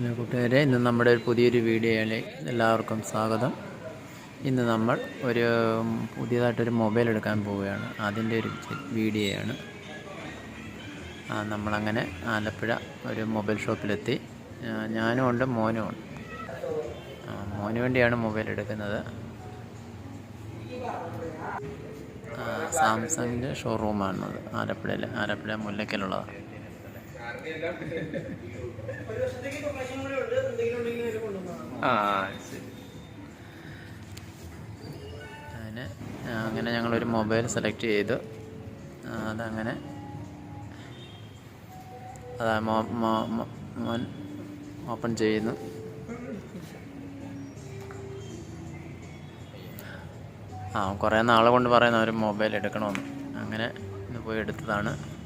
Hello കൂട്ടുകാരെ ഇന്ന് നമ്മുടെ ഒരു പുതിയൊരു വീഡിയോയിലേക്ക് എല്ലാവർക്കും സ്വാഗതം. ഇന്ന് നമ്മൾ ഒരു പുതിയതായിട്ടൊരു മൊബൈൽ എടുക്കാൻ പോവുകയാണ്. അതിന്റെ ഒരു വീഡിയോ വീഡിയോയാണ്. നമ്മളങ്ങനെ ആലപ്പുഴ ഒരു മൊബൈൽ ഷോപ്പിലെത്തി. ഞാനും ഉണ്ട് മോനും ഉണ്ട്. മോന് വേണ്ടിയാണ് മൊബൈൽ എടുക്കുന്നത്. സാംസങ്ങിന്റെ ഷോറൂമാണത് ആലപ്പുഴയിൽ ആലപ്പുഴ മുല്ലക്കലുള്ളതാണ് ആ ശരി. അങ്ങനെ അങ്ങനെ ഞങ്ങളൊരു മൊബൈൽ സെലക്ട് ചെയ്തു. അതങ്ങനെ. അതാ മോൻ ഓപ്പൺ ചെയ്യുന്നു. ആ കുറേ നാളെ കൊണ്ട് പറയുന്ന ഒരു മൊബൈൽ എടുക്കണമെന്ന്. അങ്ങനെ ഇന്ന് പോയി എടുത്തതാണ്.